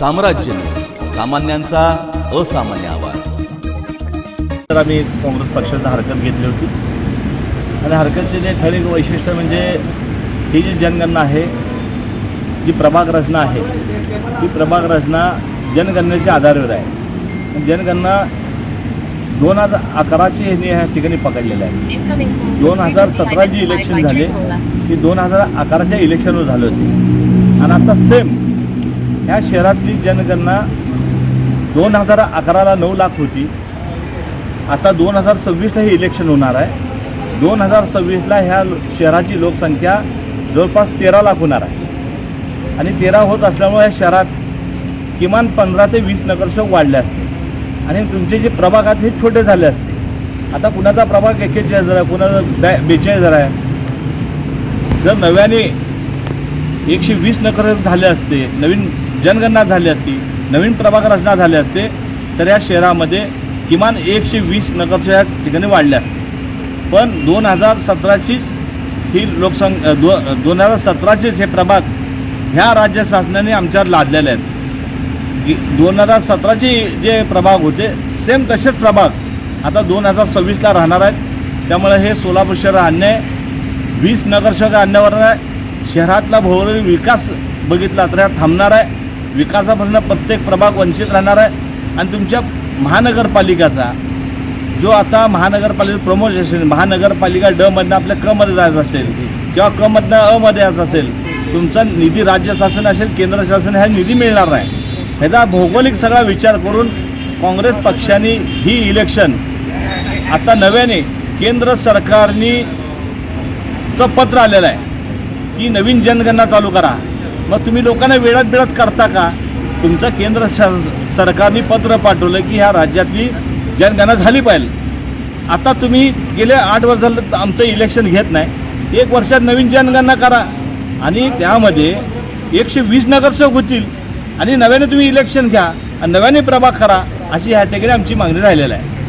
साम्राज्य सामान्यांचा असामान्य आवाज. तर आम्ही काँग्रेस पक्षाची हरकत घेतली होती. आणि हरकतचे जे ठराविक वैशिष्ट्य म्हणजे ही जी जनगणना आहे जी प्रभाग रचना आहे ती प्रभाग रचना जनगणनेच्या आधारावर आहे. जनगणना दोन हजार अकराची ह्यांनी ह्या ठिकाणी पकडलेलं आहे. दोन हजार सतरा जी इलेक्शन झाले ती दोन हजार अकराच्या इलेक्शनवर झाले होते. आणि आता सेम ह्या शहरातली जनगणना दोन हजार अकराला नऊ लाख होती. आता दोन हजार सव्वीसला हे इलेक्शन होणार आहे. दोन हजार सव्वीसला ह्या शहराची लोकसंख्या जवळपास तेरा लाख होणार आहे. आणि तेरा होत असल्यामुळे या शहरात किमान पंधरा ते वीस नगरसेवक वाढले असते. आणि तुमचे जे प्रभाग आहेत हे छोटे झाले असते. आता कुणाचा प्रभाग एक्केचाळीस हजार आहे कुणाचा बॅ बेचाळीस हजार आहे. जर नव्याने एकशे वीस नगर झाले असते नवीन जनगणना झाली असती नवीन प्रभाग रचना झाली असते तर या शहरामध्ये किमान एकशे वीस नगरच्या या ठिकाणी वाढले असते. पण दोन हजार सतराचीच ही लोकसंख्या दो दोन हजार सतराचेच हे प्रभाग ह्या राज्य शासनाने आमच्यावर लादलेले आहेत. दोन हजार सतराचे जे प्रभाग होते सेम तसेच प्रभाग आता दोन हजार सव्वीसला राहणार आहेत. त्यामुळे हे सोलापूर शहर अन्याय वीस नगरसेवक आणण्यावर शहरातला भौगोलिक विकास बघितला तर हा थांबणार आहे. विकासापासून प्रत्येक प्रभाग वंचित राहणार आहे. आणि तुमच्या महानगरपालिकाचा जो आता महानगरपालिका प्रमोशन असेल महानगरपालिका ड मधनं आपल्या क मध्ये जायचं असेल किंवा क मधनं अ मध्ये यायचं असेल तुमचा निधी राज्य शासन असेल केंद्र शासन हा निधी मिळणार नाही. ह्याचा भौगोलिक सगळा विचार करून काँग्रेस पक्षाने ही इलेक्शन आता नव्याने केंद्र सरकारनी चं पत्र आलेलं आहे. की नवीन जनगणना चालू करा. मग तुम्ही लोकांना वेळात वेळात करता का? तुमचं केंद्र सरकारने पत्र पाठवलं की ह्या राज्यातली जनगणना झाली पाहिजे. आता तुम्ही गेले आठ वर्ष झालं तर आमचं इलेक्शन घेत नाही. एक वर्षात नवीन जनगणना करा. आणि त्यामध्ये एकशे वीस नगरसेवक होतील. आणि नव्याने तुम्ही इलेक्शन घ्या. आणि नव्याने प्रभाग करा. अशी ह्या ठिकाणी आमची मागणी राहिलेली आहे.